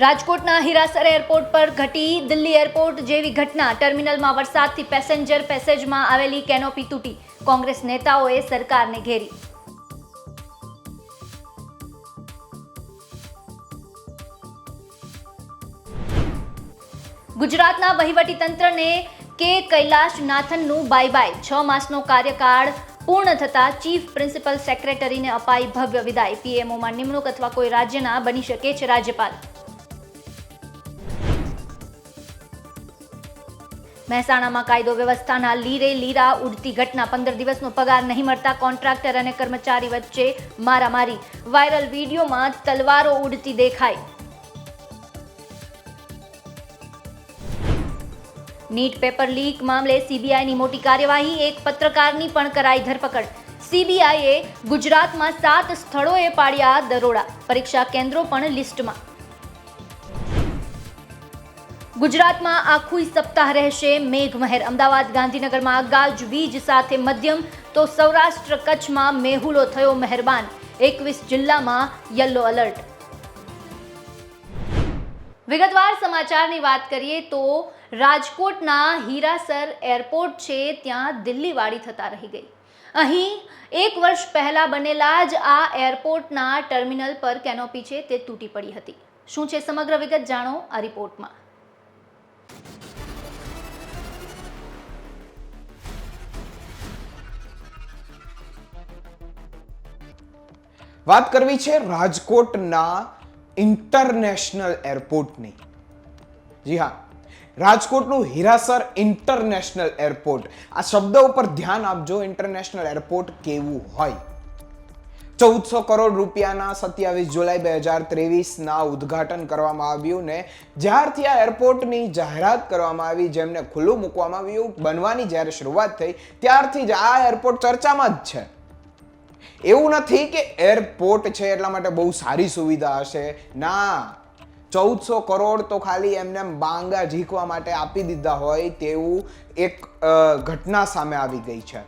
રાજકોટના હિરાસર એરપોર્ટ પર ઘટી દિલ્હી એરપોર્ટ જેવી ઘટના. ટર્મિનલમાં વરસાદથી પેસેન્જર પેસેજમાં આવેલી કેનોપી તૂટી. કોંગ્રેસ નેતાઓએ સરકારને ઘેરી. ગુજરાતના વહીવટી તંત્રને કે કૈલાશ નાથનનું બાય બાય છ માસનો કાર્યકાળ પૂર્ણ થતા ચીફ પ્રિન્સિપલ સેક્રેટરીને અપાઈ ભવ્ય વિદાય. પીએમઓમાં નિમણૂક અથવા કોઈ રાજ્યના બની શકે છે રાજ્યપાલ. મહેસાણામાં કાયદો વ્યવસ્થાના લીરે લીરા ઉડતી ઘટના. પંદર દિવસનો પગાર નહીં મળતા કોન્ટ્રાક્ટર અને કર્મચારી વચ્ચે મારામારી. વાયરલ વિડીયોમાં તલવારો ઉડતી દેખાય નીટ પેપર લીક મામલે સીબીઆઈની મોટી કાર્યવાહી, એક પત્રકારની પણ કરાઈ ધરપકડ. સીબીઆઈએ ગુજરાતમાં સાત સ્થળોએ પાડ્યા દરોડા. પરીક્ષા કેન્દ્રો પણ લિસ્ટમાં. ગુજરાતમાં આખું સપ્તાહ રહેશે મેઘમહેર. અમદાવાદ ગાંધીનગરમાં ગાજવીજ સાથે મધ્યમ, તો સૌરાષ્ટ્ર કચ્છમાં મેહુલો થયો મહેરબાન. એકવીસ જિલ્લામાં યલો એલર્ટ. વિગતવાર સમાચારની વાત કરીએ તો રાજકોટના હીરાસર એરપોર્ટ છે, ત્યાં દિલ્હીવાળી થતા રહી ગઈ. અહીં એક વર્ષ પહેલાં બનેલા જ આ એરપોર્ટના ટર્મિનલ પર કેનોપી છે, તે તૂટી પડી હતી. શું છે સમગ્ર વિગત જાણો આ રિપોર્ટમાં. વાત કરવી છે રાજકોટના ઇન્ટરનેશનલ એરપોર્ટની. જી હા, રાજકોટનું હિરાસર ઇન્ટરનેશનલ એરપોર્ટ. આ શબ્દ ઉપર ધ્યાન આપજો, ઇન્ટરનેશનલ એરપોર્ટ કેવું હોય. ચૌદસો કરોડ રૂપિયાના સત્યાવીસ જુલાઈ બે હજાર ત્રેવીસના ઉદ્ઘાટન કરવામાં આવ્યું ને જ્યારથી આ એરપોર્ટની જાહેરાત કરવામાં આવી, જેમને ખુલ્લું મૂકવામાં આવ્યું બનવાની જ્યારે શરૂઆત થઈ, ત્યારથી જ આ એરપોર્ટ ચર્ચામાં જ છે. એવું નથી કે એરપોર્ટ છે એટલા માટે બહુ સારી સુવિધા હશે. ના, ચૌદસો કરોડ તો ખાલી એમને બાંગા ઝીકવા માટે આપી દીધા હોય તેવું એક ઘટના સામે આવી ગઈ છે.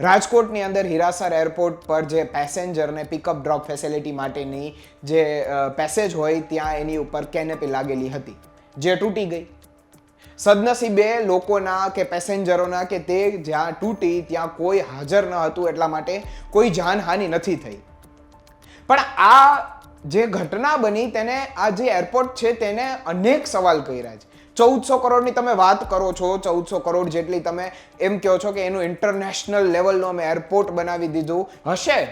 રાજકોટની અંદર હિરાસર એરપોર્ટ પર જે પેસેન્જરને પિકઅપ ડ્રોપ ફેસિલિટી માટેની જે પેસેજ હોય ત્યાં એની ઉપર કેનેપી લાગેલી હતી. જે તૂટી ગઈ. સદનસીબે લોકોના કે પેસેન્જરોના કે તે જ્યાં તૂટી ત્યાં કોઈ હાજર ન હતું એટલા માટે કોઈ જાનહાનિ નથી થઈ. પણ આ જે ઘટના બની તેને આ જે એરપોર્ટ છે તેને અનેક સવાલ કર્યા છે. ચૌદસો કરોડની તમે વાત કરો છો, ચૌદસો કરોડ જેટલી તમે એમ કહો છો કે એનું ઇન્ટરનેશનલ લેવલનું અમે એરપોર્ટ બનાવી દીધું હશે.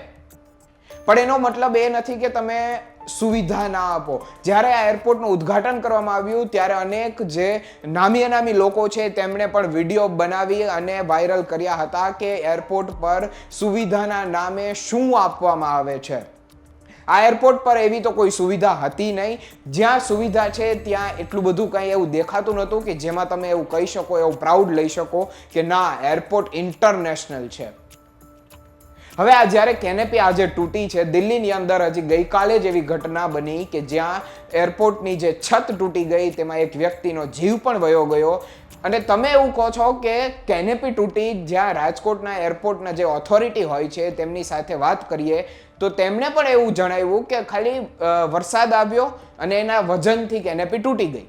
પણ એનો મતલબ એ નથી કે તમે સુવિધા ના આપો. જ્યારે આ એરપોર્ટનું ઉદ્ઘાટન કરવામાં આવ્યું, ત્યારે અનેક જે નામી અનામી લોકો છે, તેમણે પણ વીડિયો બનાવી અને વાયરલ કર્યા હતા કે એરપોર્ટ પર સુવિધાના નામે શું આપવામાં આવે છે. આ એરપોર્ટ પર એવી તો કોઈ સુવિધા હતી નહીં. જ્યાં સુવિધા છે, ત્યાં એટલું બધું કંઈ એવું દેખાતું નહોતું કે જેમાં તમે એવું કહી શકો, એવું પ્રાઉડ લઈ શકો કે ના એરપોર્ટ ઇન્ટરનેશનલ છે. હવે આ જ્યારે કેનેપી આજે તૂટી છે, દિલ્હીની અંદર હજી ગઈકાલે જ એવી ઘટના બની કે જ્યાં એરપોર્ટની જે છત તૂટી ગઈ, તેમાં એક વ્યક્તિનો જીવ પણ વયો ગયો. અને તમે એવું કહો છો કે કેનેપી તૂટી જ્યાં રાજકોટના એરપોર્ટના જે ઓથોરિટી હોય છે, તેમની સાથે વાત કરીએ, તો તેમણે પણ એવું જણાવ્યું કે ખાલી વરસાદ આવ્યો અને એના વજનથી કેનેપી તૂટી ગઈ.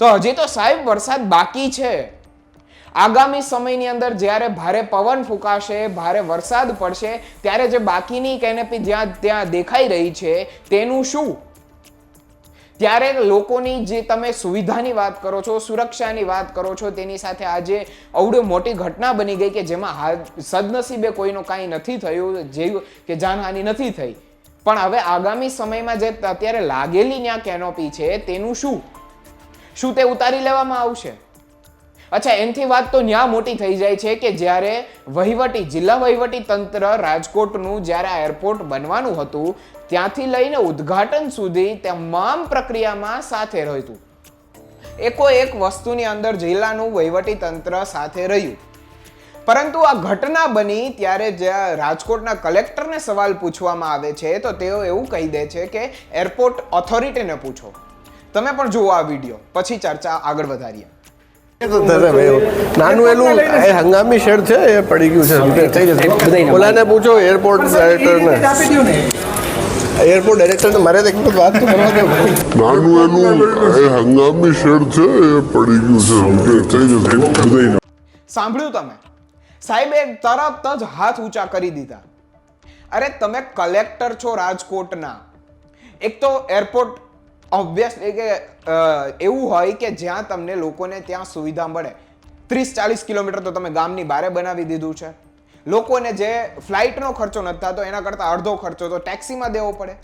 તો હજી તો સાહેબ વરસાદ બાકી છે. આગામી સમયની અંદર જ્યારે ભારે પવન ફૂંકાશે, ભારે વરસાદ પડશે, ત્યારે જે બાકીની કેનેપી જ્યાં, ત્યાં દેખાઈ રહી છે, તેનું શું? ત્યારે લોકોની જે તમે સુવિધાની વાત કરો છો, સુરક્ષાની વાત કરો છો, તેની સાથે આજે અવડે મોટી ઘટના બની ગઈ કે જેમાં સદનસીબે કોઈનું કાંઈ નથી થયું, જે કે જાનહાનિ નથી થઈ. પણ હવે આગામી સમયમાં જે અત્યારે લાગેલી ત્યાં કેનોપી છે, તેનું શું? શું તે ઉતારી લેવામાં આવશે? અચ્છા, એનથી વાત તો ન્યા મોટી થઈ જાય છે કે જ્યારે વહીવટી, જિલ્લા વહીવટી તંત્ર રાજકોટનું જ્યારે આ એરપોર્ટ બનવાનું હતું ત્યાંથી લઈને ઉદ્ઘાટન સુધી તમામ પ્રક્રિયામાં સાથે રહ્યું એકો એક વસ્તુની અંદર જિલ્લાનું વહીવટી તંત્ર સાથે રહ્યું. પરંતુ આ ઘટના બની ત્યારે જ્યાં રાજકોટના કલેક્ટરને સવાલ પૂછવામાં આવે છે તો તેઓ એવું કહી દે છે કે એરપોર્ટ ઓથોરિટીને પૂછો. તમે પણ જુઓ આ વીડિયો. પછી ચર્ચા આગળ વધારીએ. નાનું એનું એ હંગામી શેડ છે એ પડી ગયું છે. ઓલાને પૂછો એરપોર્ટ ડાયરેક્ટરને. એરપોર્ટ ડાયરેક્ટર મારે તો એક વખત વાત તો કરવા દે નાનું એનું એ હંગામી શેડ છે એ પડી ગયું છે થઈ જશે સાંભળ્યું તમે? સાહેબે તરત જ હાથ ઊંચા કરી દીધા. અરે તમે કલેક્ટર છો રાજકોટના. એક તો એરપોર્ટ ઓબ્વિયસલી કે એવું હોય કે જ્યાં તમને લોકોને ત્યાં સુવિધા મળે. ત્રીસ ચાલીસ કિલોમીટર તો તમે ગામની બારે બનાવી દીધું છે. લોકોને જે ફ્લાઇટનો ખર્ચો નથી થતો, એના કરતાં અડધો ખર્ચો તો ટેક્સીમાં દેવો પડે.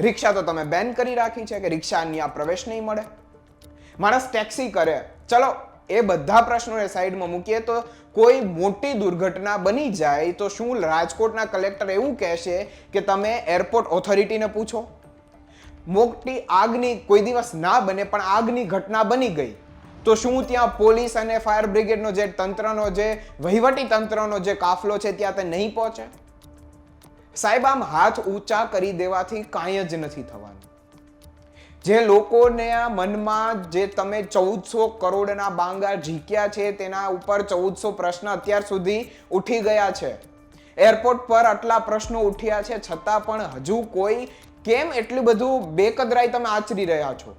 રિક્ષા તો તમે બેન કરી રાખી છે કે રિક્ષાની આ પ્રવેશ નહીં મળે. માણસ ટેક્સી કરે. ચલો, એ બધા પ્રશ્નોને સાઈડમાં મૂકીએ તો કોઈ મોટી દુર્ઘટના બની જાય તો શું રાજકોટના કલેક્ટર એવું કહેશે કે તમે એરપોર્ટ ઓથોરિટીને પૂછો? મોટી આગની કોઈ દિવસ ના બને, પણ આગની ઘટના બની ગઈ. તો શું ત્યાં પોલીસ અને ફાયર બ્રિગેડનો જે તંત્રનો જે વહીવટી તંત્રનો જે કાફલો છે ત્યાં તે નહીં પહોંચે? સાહેબ, આમ હાથ ઊંચા કરી દેવાથી કાંઈ જ નથી થવાનું. જે લોકોને મનમાં જે તમે ચૌદસો કરોડના બાંગા ઝીક્યા છે, તેના ઉપર ચૌદસો પ્રશ્ન અત્યાર સુધી ઉઠી ગયા છે. એરપોર્ટ પર આટલા પ્રશ્નો ઉઠ્યા છે, છતાં પણ હજુ કોઈ કેમ એટલું બધું બેકદરાઈ તમે આચરી રહ્યા છો?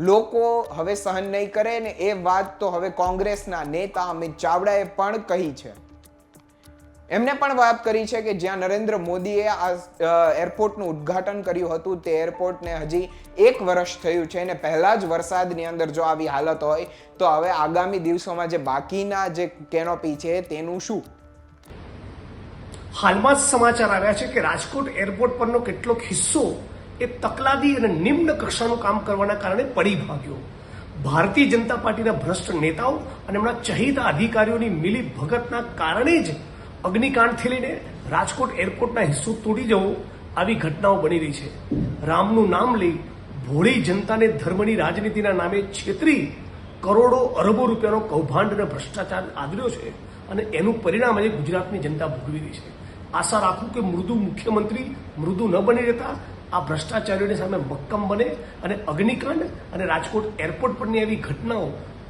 લોકો હવે સહન નહીં કરે ને એ વાત તો હવે કોંગ્રેસના નેતા અમિત ચાવડાએ પણ કહી છે. એમને પણ વાત કરી છે કે જ્યાં નરેન્દ્ર મોદીએ આ એરપોર્ટનું ઉદ્ઘાટન કર્યું હતું તે એરપોર્ટને હજી એક વર્ષ થયું છે અને પહેલાં જ વરસાદની અંદર જો આવી હાલત હોય તો હવે આગામી દિવસોમાં જે બાકીના જે કેનોપી છે તેનું શું? હાલમાં જ સમાચાર આવ્યા છે કે રાજકોટ એરપોર્ટ પરનો કેટલોક હિસ્સો એ તકલાદી અને નિમ્ન કક્ષાનું કામ કરવાના કારણે પડી ભાગ્યો. ભારતીય જનતા પાર્ટીના ભ્રષ્ટ નેતાઓ અને એમના ચહિતા અધિકારીઓની મિલી ભગતના કારણે જ અગ્નિકાંડથી લઈને રાજકોટ એરપોર્ટના હિસ્સો તૂટી જવો આવી ઘટનાઓ બની રહી છે. રામનું નામ લઈ ભોળી જનતાને ધર્મની રાજનીતિના નામે છેતરી કરોડો અરબો રૂપિયાનો કૌભાંડ અને ભ્રષ્ટાચાર આદર્યો છે અને એનું પરિણામ આજે ગુજરાતની જનતા ભોગવી રહી છે. આશા રાખું કે મૃદુ મુખ્યમંત્રી મૃદુ ન બની રહેતા આ ભ્રષ્ટાચારીઓની સામે મક્કમ બને અને અગ્નિકાંડ અને રાજકોટ એરપોર્ટ પરની એવી ઘટનાઓ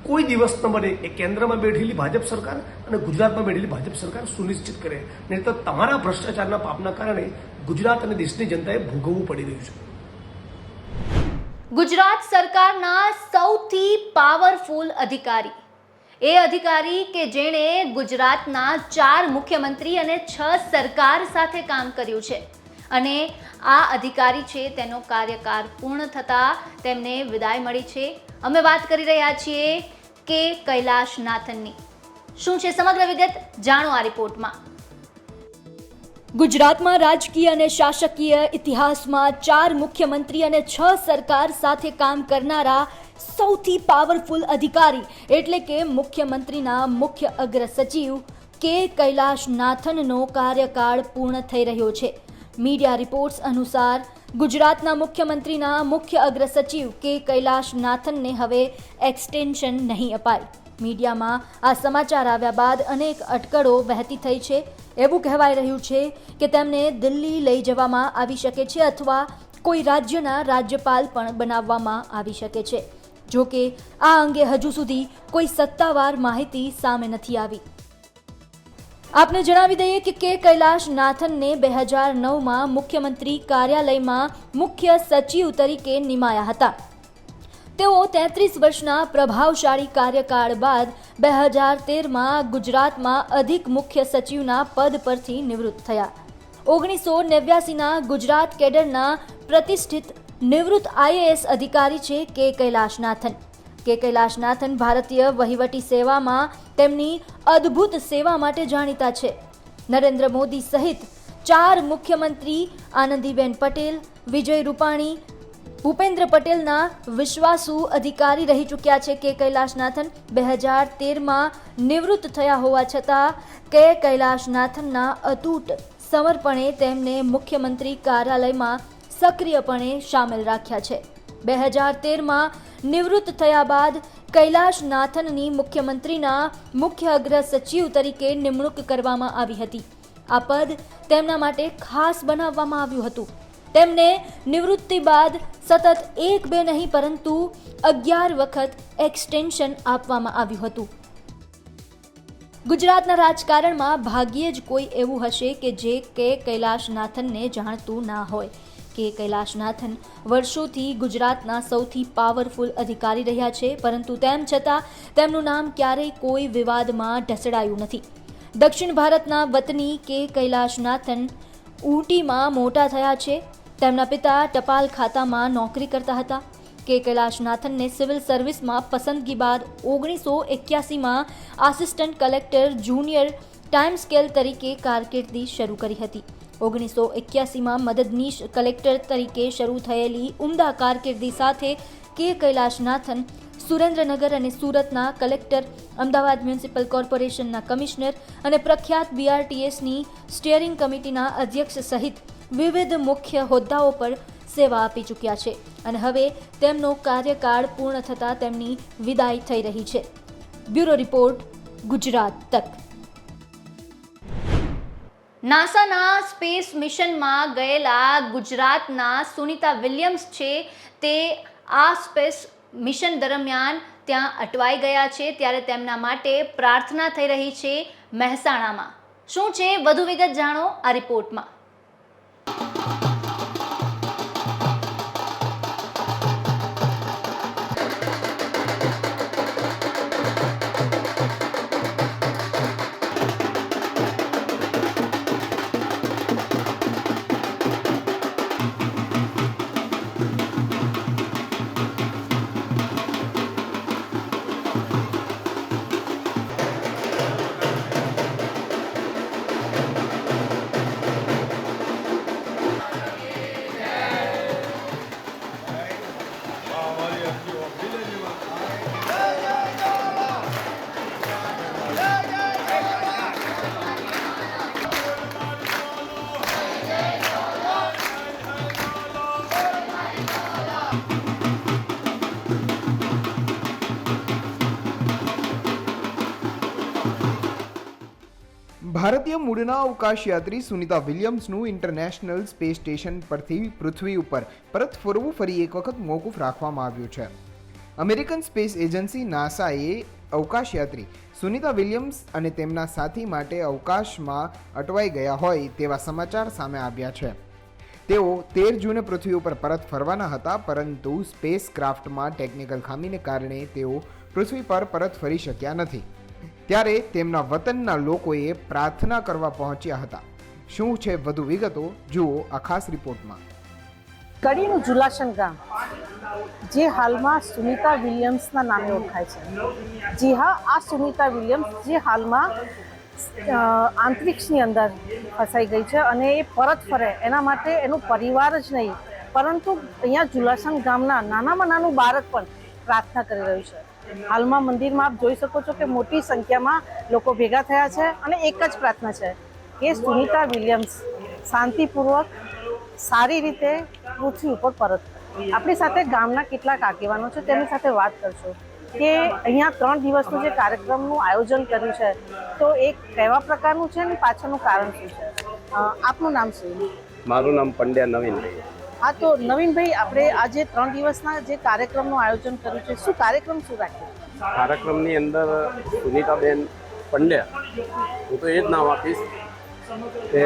કોઈ દિવસ ન બને. એ કેન્દ્રમાં બેઠેલી ભાજપ સરકાર અને ગુજરાતમાં બેઠેલી ભાજપ સરકાર સુનિશ્ચિત કરે. નહીં તો તમારા ભ્રષ્ટાચારના પાપના કારણે ગુજરાત અને દેશની જનતાએ ભોગવવું પડી રહ્યું છે. ગુજરાત સરકારના સૌથી પાવરફુલ અધિકારી. એ અધિકારી કે જેણે ગુજરાતના ચાર મુખ્યમંત્રી અને છ સરકાર સાથે કામ કર્યું છે. અને આ અધિકારી છે, તેનો કાર્યકાળ પૂર્ણ થતાં તેમને વિદાય મળી છે. અમે વાત કરી રહ્યા છીએ કે કૈલાશ નાથનની શું છે સમગ્ર વિગત? જાણો આ રિપોર્ટમાં. ગુજરાતમાં રાજકીય અને શાસકીય ઇતિહાસમાં ચાર મુખ્યમંત્રી અને છ સરકાર સાથે કામ કરનારા સૌથી પાવરફુલ અધિકારી, એટલે કે મુખ્યમંત્રીના મુખ્ય અગ્ર સચિવ, કે કૈલાશ નાથનનો કાર્યકાળ પૂર્ણ થઈ રહ્યો છે. મીડિયા રિપોર્ટ્સ અનુસાર ગુજરાતના મુખ્યમંત્રીના મુખ્ય અગ્ર સચિવ કે કૈલાશ નાથનને હવે એક્સટેન્શન નહીં અપાય. મીડિયામાં આ સમાચાર આવ્યા બાદ અનેક અટકળો વહેતી થઈ છે. એવું કહેવાઈ રહ્યું છે કે તેમને દિલ્હી લઈ જવામાં આવી શકે છે અથવા કોઈ રાજ્યના રાજ્યપાલ પણ બનાવવામાં આવી શકે છે. જો કે આ અંગે હજુ સુધી કોઈ સત્તાવાર માહિતી સામે નથી આવી. આપને જણાવી દઈએ કે કે કૈલાશ નાથનને બે હજાર નવમાં મુખ્યમંત્રી કાર્યાલયમાં મુખ્ય સચિવ તરીકે નિમાયા હતા. તેઓ તેત્રીસ વર્ષના પ્રભાવશાળી કાર્યકાળ બાદ બે હજાર તેરમાં ગુજરાતમાં અધિક મુખ્ય સચિવના પદ પરથી નિવૃત્ત થયા. ઓગણીસો નેવ્યાસીના ગુજરાત કેડરના પ્રતિષ્ઠિત નિવૃત્ત આઈએએસ અધિકારી છે કે કૈલાશનાથન. કે કૈલાશનાથન ભારતીય વહીવટી સેવામાં તેમની અદ્ભુત સેવા માટે જાણીતા છે. નરેન્દ્ર મોદી સહિત ચાર મુખ્યમંત્રી આનંદીબેન પટેલ, વિજય રૂપાણી, ભૂપેન્દ્ર પટેલના વિશ્વાસુ અધિકારી રહી ચૂક્યા છે કે કૈલાશનાથન બે હજાર તેરમાં નિવૃત્ત થયા હોવા છતાં કે કૈલાશનાથનના અતૂટ સમર્પણે તેમને મુખ્યમંત્રી કાર્યાલયમાં સક્રિયપણે સામેલ રાખ્યા છે. બે હજાર તેરમાં નિવૃત્ત થયા બાદ કૈલાશ નાથનની મુખ્યમંત્રીના મુખ્ય અગ્ર સચિવ તરીકે નિમણૂક કરવામાં આવી હતી. આ પદ તેમના માટે ખાસ બનાવવામાં આવ્યું હતું. તેમને નિવૃત્તિ બાદ સતત એક બે નહીં, પરંતુ અગિયાર વખત એક્સટેન્શન આપવામાં આવ્યું હતું. ગુજરાતના રાજકારણમાં ભાગ્યે જ કોઈ એવું હશે કે જે કે કૈલાશનાથનને જાણતું ના હોય. કે કૈલાશનાથન વર્ષોથી ગુજરાતના સૌથી પાવરફુલ અધિકારી રહ્યા છે. પરંતુ તેમ છતાં તેમનું નામ ક્યારેય કોઈ વિવાદમાં ઢસડાયું નથી. દક્ષિણ ભારતના વતની કે કૈલાશનાથન ઊટીમાં મોટા થયા છે. તેમના પિતા ટપાલ ખાતામાં નોકરી કરતા હતા. કે કૈલાશનાથનને સિવિલ સર્વિસમાં પસંદગી બાદ ઓગણીસો એક્યાસીમાં assistant collector junior time scale તરીકે કારકિર્દી શરૂ કરી હતી. ઓગણીસો એક્યાસીમાં મદદનીશ કલેક્ટર તરીકે શરૂ થયેલી ઉમદા કારકિર્દી સાથે કે કૈલાશનાથન, સુરેન્દ્રનગર અને સુરતના કલેક્ટર, અમદાવાદ મ્યુનિસિપલ કોર્પોરેશનના કમિશનર અને પ્રખ્યાત બીઆરટીએસની સ્ટિયરિંગ કમિટીના અધ્યક્ષ સહિત વિવિધ મુખ્ય હોદ્દાઓ પર સેવા આપી ચૂક્યા છે અને હવે તેમનો કાર્યકાળ પૂર્ણ થતાં તેમની વિદાય થઈ રહી છે. બ્યુરો રિપોર્ટ, ગુજરાત તક. નાસાના સ્પેસ મિશનમાં ગયેલા ગુજરાતના સુનિતા વિલિયમ્સ છે તે આ સ્પેસ મિશન દરમિયાન ત્યાં અટવાઈ ગયા છે ત્યારે તેમના માટે પ્રાર્થના થઈ રહી છે મહેસાણામાં. શું છે? વધુ વિગત જાણો આ રિપોર્ટમાં. ભારતીય મૂળના અવકાશયાત્રી સુનિતા વિલિયમ્સનું ઇન્ટરનેશનલ સ્પેસ સ્ટેશન પરથી પૃથ્વી ઉપર પરત ફરવું ફરી એક વખત મોકૂફ રાખવામાં આવ્યું છે. અમેરિકન સ્પેસ એજન્સી નાસાએ અવકાશયાત્રી સુનિતા વિલિયમ્સ અને તેમના સાથી માટે અવકાશમાં અટવાઈ ગયા હોય તેવા સમાચાર સામે આવ્યા છે. તેઓ તેર જૂને પૃથ્વી ઉપર પરત ફરવાના હતા, પરંતુ સ્પેસ ક્રાફ્ટમાં ટેકનિકલ ખામીને કારણે તેઓ પૃથ્વી પર પરત ફરી શક્યા નથી. ત્યારે તેમના વતનના લોકોએ પ્રાર્થના કરવા પહોંચ્યા હતા. શું છે વધુ વિગતો? જુઓ આ ખાસ રિપોર્ટમાં. કડીનું જુલાશન ગામ, જે હાલમાં સુનિતા વિલિયમ્સના નામે ઓળખાય છે. જી હા, આ સુનિતા વિલિયમ્સ જે હાલમાં આંતરિક્ષની અંદર ફસાઈ ગઈ છે અને એ પરત ફરે, એના માટે એનું પરિવાર જ નહીં, પરંતુ અહીંયા જુલાસન ગામના નાનામાં નાનું બાળક પણ પ્રાર્થના કરી રહ્યું છે. હાલમાં મંદિરમાં આપ જોઈ શકો છો કે મોટી સંખ્યામાં લોકો ભેગા થયા છે અને એક જ પ્રાર્થના છે કે સુનિતા વિલિયમ્સ શાંતિપૂર્વક સારી રીતે પૃથ્વી ઉપર પરત આપણી સાથે ગામના કેટલાક આગેવાનો છે, તેની સાથે વાત કરશો કે અહીંયા ત્રણ દિવસનું જે કાર્યક્રમનું આયોજન કર્યું છે, તો એ કેવા પ્રકારનું છે અને પાછળનું કારણ શું છે? આપનું નામ શું? મારું નામ પંડ્યા નવીનભાઈ હા તો નવીનભાઈ, આપણે આજે ત્રણ દિવસના જે કાર્યક્રમનું આયોજન કર્યું છે, શું કાર્યક્રમ શું રાખ્યો? કાર્યક્રમની અંદર સુનિતાબેન પંડ્યા, હું તો એ જ નામ આપીશ, કે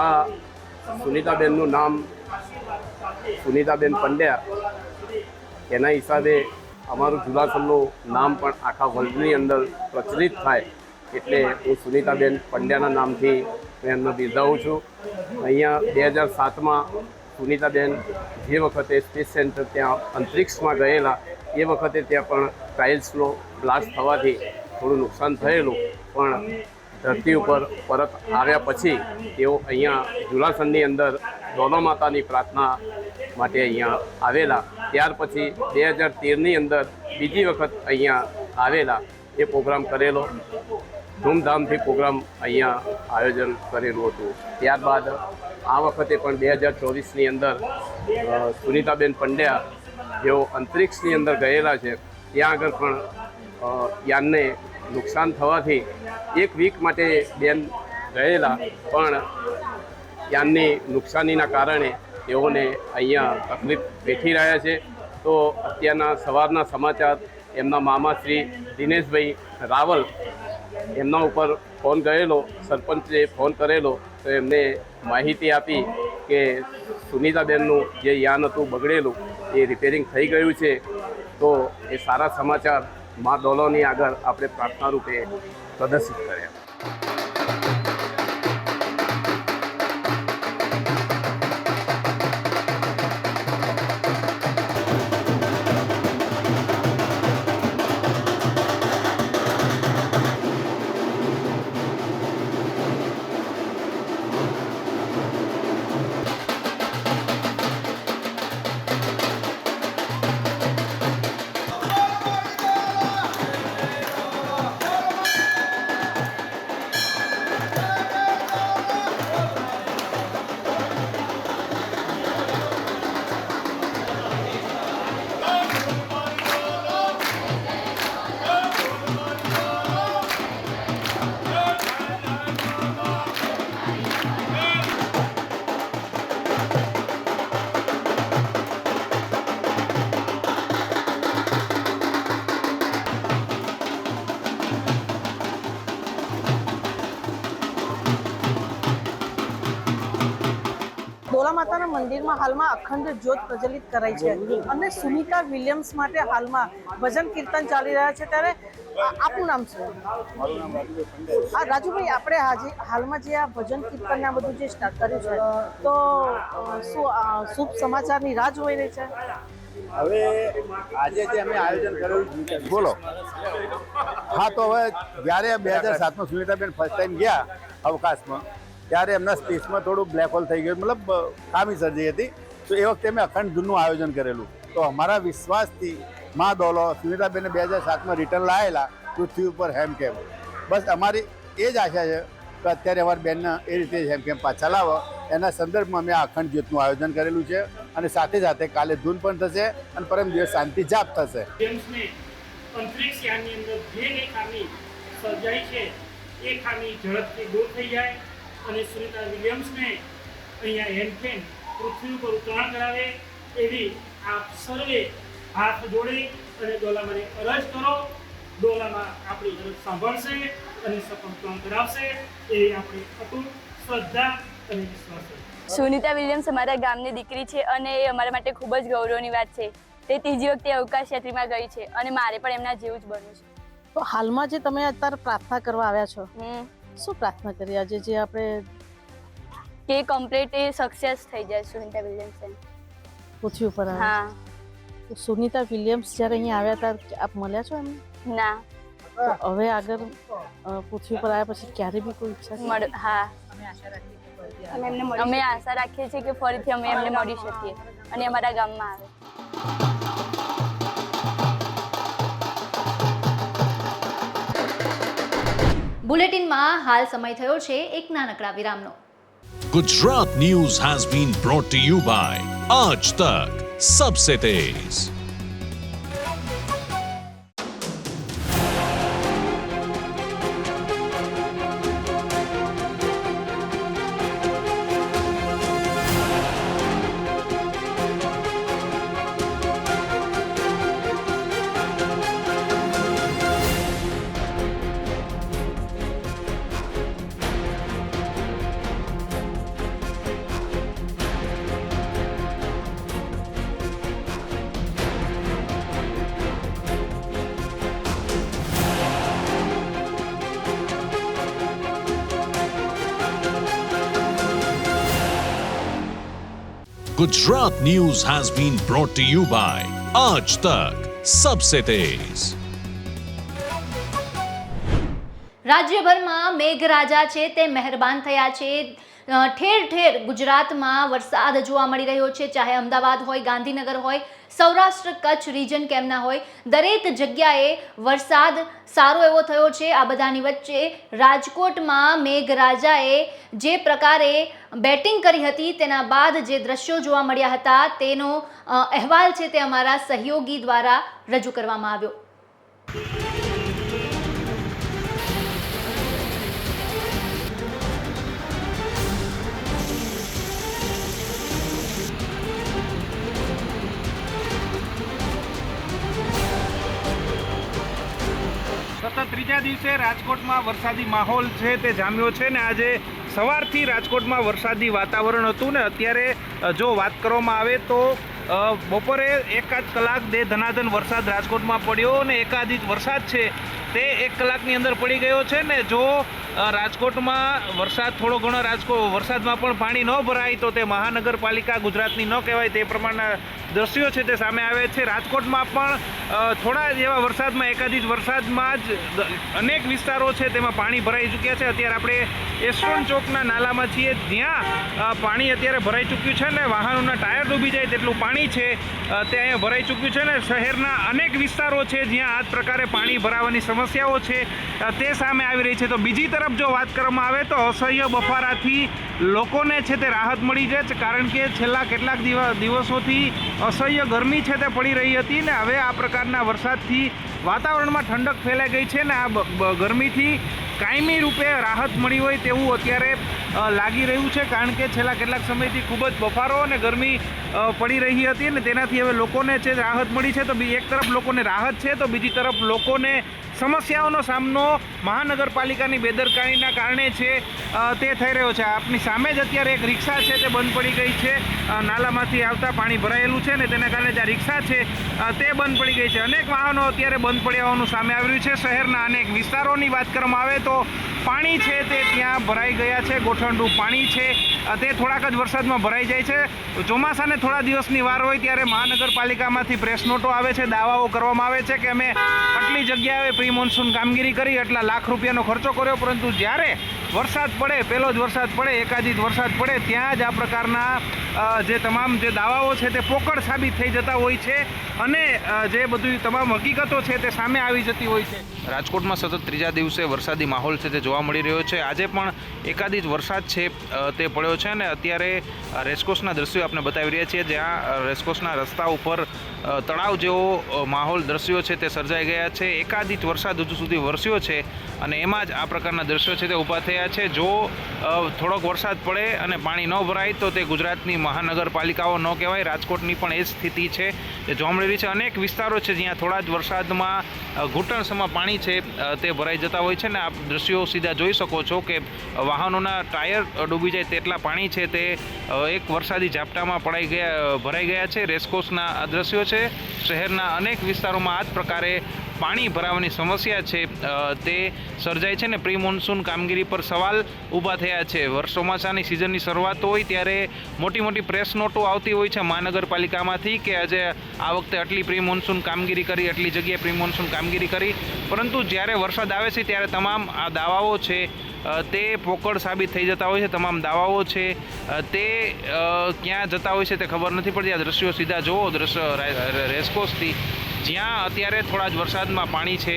આ સુનિતાબેનનું નામ સુનિતાબેન પંડ્યા, એના હિસાબે અમારું જુલાસરનું નામ પણ આખા વર્લ્ડની અંદર પ્રચલિત થાય, એટલે હું સુનીતાબેન પંડ્યાના નામથી હું એમને બિરદાવું છું. અહીંયા બે હજાર સાતમાં સુનીતાબેન જે વખતે સ્પેસ સેન્ટર ત્યાં અંતરિક્ષમાં ગયેલા, એ વખતે ત્યાં પણ ટાઇલ્સનો બ્લાસ્ટ થવાથી થોડું નુકસાન થયેલું. પણ ધરતી ઉપર પરત આવ્યા પછી તેઓ અહીંયા જુલાસનની અંદર દોનો માતાની પ્રાર્થના માટે અહીંયા આવેલા. ત્યાર પછી બે હજાર તેરની અંદર બીજી વખત અહીંયા આવેલા. એ પ્રોગ્રામ કરેલો. ધૂમધામથી પ્રોગ્રામ અહીંયા આયોજન કરેલું હતું. ત્યારબાદ આ વખતે પણ બે હજાર ચોવીસની અંદર સુનિતાબેન પંડ્યા જેઓ અંતરિક્ષની અંદર ગયેલા છે, ત્યાં આગળ પણ યાનને નુકસાન થવાથી એક વીક માટે બેન ગયેલા, પણ યાનની નુકસાનીના કારણે તેઓને અહીંયા તકલીફ વેઠી રહ્યા છે. તો અત્યારના સવારના સમાચાર એમના મામા શ્રી દિનેશભાઈ રાવલ એમના ઉપર ફોન ગયેલો, સરપંચે ફોન કરેલો તો એમને માહિતી આપી કે સુનિતાબેનનું જે યાન હતું બગડેલું, એ રિપેરિંગ થઈ ગયું છે. તો એ સારા સમાચાર મા દોલોની આગળ આપણે પ્રાર્થના રૂપે પ્રદર્શિત કર્યા. ડોલા માતાના મંદિરમાં હાલમાં અખંડ જ્યોત પ્રજ્વલિત કરાઈ છે. અને સુનિતા વિલિયમ્સ માટે હાલમાં ભજન કીર્તન ચાલી રહ્યા છે. ત્યારે આપનું નામ છે. હા રાજુભાઈ આપણે આજે હાલમાં જે આ ભજન કીર્તન આ બધું જે સ્ટાર્ટ કર્યું છે તો શું શુભ સમાચારની રાહ જોઈ રહી છે? હવે આજે જે અમે આયોજન કરેલું બોલો. હા તો હવે જ્યારે બે હજાર સાતમાં સુનિતાબેન ફર્સ્ટ ટાઈમ ગયા અવકાશમાં ત્યારે એમના સ્પેસમાં થોડું બ્લેક હોલ થઈ ગયું, મતલબ ખામી સર્જી હતી. તો એ વખતે અમે અખંડ ધૂનનું આયોજન કરેલું. તો અમારા વિશ્વાસથી મા દોલો, સુનિતાબેને બે હજાર સાતમાં રિટર્ન લાવેલા પૃથ્વી ઉપર હેમ કેમ્પ બસ અમારી એ જ આશા છે કે અત્યારે અમારી બેનને એ રીતે હેમ કેમ્પ પાછા લાવો. એના સંદર્ભમાં અમે આ અખંડ જ્યોતનું આયોજન કરેલું છે અને સાથે સાથે કાલે ધૂન પણ થશે અને પરમ દિવસ શાંતિ જાપ થશે. જેમ્સને અંતરિક્ષ યાનની અંદર જે ખામી સર્જાઈ છે, એ ખામી ઝડપથી દૂર થઈ જાય. અને સુનિતા વિલિયમ્સને અહીંયા હેન્ડપેન પૃથ્વી ઉપર ઉતરાણ કરાવે એવી આપ સર્વે હાથ જોડી અને ડોલામાને અરજ કરો. ડોલામાં આપણી અરજ સાંભળશે અને સફળ ઉતરાણ કરાવશે એવી આપણી અતૂટ શ્રદ્ધા અને વિશ્વાસ સુનિતા વિલિયમ્સ અમારા ગામની દીકરી છે અને એ અમારા માટે ખૂબ જ ગૌરવની વાત છે. તે ત્રીજી વખતે અવકાશ યાત્રીમાં ગઈ છે અને મારે પણ એમના જેવું જ બનવું છે. તો હાલમાં જે તમે અત્યારે પ્રાર્થના કરવા આવ્યા છો શું પ્રાર્થના કરીએ આજે જે આપણે કે કમ્પ્લીટ એ સક્સેસ થઈ જાય સુનિતા વિલિયમ્સ પૃથ્વી ઉપર હા. તો સુનિતા વિલિયમ્સ જ્યારે અહીંયા આવ્યા ત્યારે આપ મળ્યા છો એમને ના. હવે આગળ પૃથ્વી પર આવ્યા પછી ક્યારે બી કોઈ ઈચ્છા છે? મળ હા. અમે આશા રાખીએ છીએ કે ફરીથી અમે એમને મળી શકીએ. અને અમારા ગામમાં આવે. બુલેટિનમાં હાલ સમય થયો છે એક નાનકડા વિરામનો Gujarat News has been brought to you by Aaj Tak Sabse Tez. Gujarat News has been brought to you by Aaj Tak Sabse Tez. રાજ્યભરમાં મેઘરાજા છે તે મહેરબાન થયા છે ઠેર ઠેર ગુજરાતમાં વરસાદ જોવા મળી રહ્યો છે. ચાહે અમદાવાદ હોય, ગાંધીનગર હોય, સૌરાષ્ટ્ર કચ્છ રીજન કેમના હોય, દરેક જગ્યાએ વરસાદ સારો એવો થયો છે. આ બધાની વચ્ચે રાજકોટમાં મેઘરાજાએ જે પ્રકારે બેટિંગ કરી હતી, તેના બાદ જે દ્રશ્યો જોવા મળ્યા હતા, તેનો અહેવાલ છે તે અમારા સહયોગી દ્વારા રજૂ કરવામાં આવ્યો. દિવસે રાજકોટમાં વરસાદી માહોલ છે તે જામ્યો છે ને આજે સવારથી રાજકોટમાં વરસાદી વાતાવરણ હતું ને અત્યારે જો વાત કરવામાં આવે તો બપોરે એકાદ કલાક દે ધનાધન વરસાદ રાજકોટમાં પડ્યો ને એકાદ વરસાદ છે. તે એક કલાકની અંદર પડી ગયો છે ને જો રાજકોટમાં વરસાદ થોડો ઘણો રાજકોટ વરસાદમાં પણ પાણી ન ભરાય તો તે મહાનગરપાલિકા ગુજરાતની ન કહેવાય તે પ્રમાણના દ્રશ્યો છે તે સામે આવે છે. રાજકોટમાં પણ થોડા જેવા વરસાદમાં ઇંચ વરસાદમાં જ અનેક વિસ્તારો છે તેમાં પાણી ભરાઈ ચૂક્યા છે. અત્યારે આપણે એસ્ટ્રોન ચોકના નાલામાં છીએ. જ્યાં પાણી અત્યારે ભરાઈ ચૂક્યું છે ને વાહનોના ટાયર ડૂબી જાય તેટલું પાણી છે તે અહીંયા ભરાઈ ચૂક્યું છે ને શહેરના અનેક વિસ્તારો છે જ્યાં આ જ પ્રકારે પાણી ભરાવાની સમસ્યાઓ છે તે સામે આવી રહી છે. તો બીજી તરફ જો વાત કરવામાં આવે તો અસહ્ય બફારાથી લોકોને છે તે રાહત મળી છે કારણ કે છેલ્લા કેટલાક દિવ- દિવસોથી અસહ્ય ગરમી છે તે પડી રહી હતી ને હવે આ પ્રકારના વરસાદથી વાતાવરણમાં ઠંડક ફેલાઈ ગઈ છે ને આ ગરમીથી કાયમી રૂપે રાહત મળી હોય તેવું અત્યારે લાગી રહ્યું છે, કારણ કે છેલ્લા કેટલાક સમયથી ખૂબ જ બફારો અને ગરમી પડી રહી હતી ને તેનાથી હવે લોકોને છે રાહત મળી છે, તો એક તરફ લોકોને રાહત છે, તો બીજી તરફ લોકોને સમસ્યાઓનો સામનો મહાનગરપાલિકાની બેદરકારીના કારણે છે તે થઈ રહ્યો છે. આપની સામે જ અત્યારે એક રિક્ષા છે, તે બંધ પડી ગઈ છે નાલામાંથી આવતા પાણી ભરાયેલું છે ને તેના કારણે જે રિક્ષા છે તે બંધ પડી ગઈ છે. અનેક વાહનો અત્યારે બંધ પડ્યા હોવાનું સામે આવી રહ્યું છે. શહેરના અનેક વિસ્તારોની વાત કરવામાં આવે તો પાણી છે તે ત્યાં ભરાઈ ગયા છે ગોઠણનું પાણી છે. તે થોડાક જ વરસાદમાં ભરાઈ જાય છે. ચોમાસાને થોડા દિવસની વાર હોય ત્યારે મહાનગરપાલિકામાંથી પ્રેસ નોટો આવે છે, દાવાઓ કરવામાં આવે છે કે અમે આટલી જગ્યાએ પ્રી મોન્સૂન કામગીરી કરી એટલા લાખ રૂપિયાનો ખર્ચો કર્યો. પરંતુ જ્યારે વરસાદ પડે, પહેલો જ વરસાદ પડે, એકાદિત વરસાદ પડે, ત્યાં જ આ પ્રકારના જે તમામ જે દાવાઓ છે તે પોકળ સાબિત થઈ જતા હોય છે અને જે બધું તમામ હકીકતો છે તે સામે આવી જતી હોય છે. રાજકોટમાં સતત ત્રીજા દિવસે વરસાદી માહોલ છે તે જોવા મળી રહ્યો છે. આજે પણ એકાદી જ વરસાદ છે તે પડ્યો છે અને અત્યારે રેસકોર્સના દ્રશ્યો આપણે બતાવી રહ્યા છીએ. જ્યાં રેસકોર્સના રસ્તા ઉપર તળાવ જેવો માહોલ દ્રશ્યો છે તે સર્જાઈ ગયા છે. એકાદિત વરસાદ હજુ સુધી વરસ્યો છે અને એમાં જ આ પ્રકારના દ્રશ્યો છે તે ઊભા થયા છે. જો થોડોક વરસાદ પડે અને પાણી ન ભરાય તો તે ગુજરાતની મહાનગરપાલિકાઓ ન કહેવાય, રાજકોટની પણ એ જ સ્થિતિ છે જે જોવા મળી રહી છે. અનેક વિસ્તારો છે જ્યાં થોડા જ વરસાદમાં ઘૂંટણસમાં પાણી છે તે ભરાઈ જતા હોય છે ને આપ દ્રશ્યો સીધા જોઈ શકો છો કે વાહનોના ટાયર ડૂબી જાય તેટલા પાણી છે તે એક વરસાદી ઝાપટામાં પડાઈ ગયા ભરાઈ ગયા છે. રેસકોર્સના આ દ્રશ્યો છે શહેરના અનેક વિસ્તારોમાં આ જ પ્રકારે પાણી ભરાવાની સમસ્યા છે તે સર્જાય છે ને પ્રી મોન્સૂન કામગીરી પર સવાલ ઊભા થયા છે. વર્ષ ચોમાસાની સિઝનની શરૂઆત હોય ત્યારે મોટી મોટી પ્રેસ નોટો આવતી હોય છે મહાનગરપાલિકામાંથી કે આજે આ વખતે આટલી પ્રી મોન્સૂન કામગીરી કરી, આટલી જગ્યાએ પ્રી મોન્સૂન કામગીરી કરી. પરંતુ જ્યારે વરસાદ આવે છે ત્યારે તમામ આ દાવાઓ છે તે પોકળ સાબિત થઈ જતા હોય છે. તમામ દાવાઓ છે તે ક્યાં જતા હોય છે તે ખબર નથી પડતી. આ દ્રશ્યો સીધા જુઓ, દ્રશ્ય રા- રા- રેસકોર્સથી. જ્યાં અત્યારે થોડા જ વરસાદમાં પાણી છે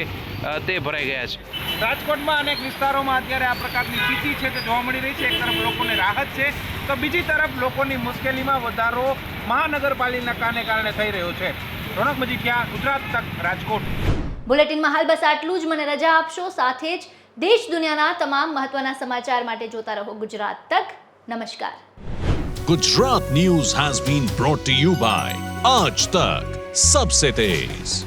તે ભરાઈ ગયા છે. રાજકોટમાં અનેક વિસ્તારોમાં અત્યારે આ પ્રકારની સ્થિતિ છે તે જોવા મળી રહી છે. એક તરફ લોકોને રાહત છે તો બીજી તરફ લોકોની મુશ્કેલીમાં વધારો મહાનગરપાલિકાને કારણે થઈ રહ્યો છે. રોનક મજીઠિયા ગુજરાત તક રાજકોટ. બુલેટિનમાં હાલ બસ આટલું જ. મને રજા આપશો. સાથે જ દેશ દુનિયાના તમામ મહત્વના સમાચાર માટે જોતા રહો ગુજરાત તક. નમસ્કાર. Gujarat news has been brought you by Aaj Tak subcities.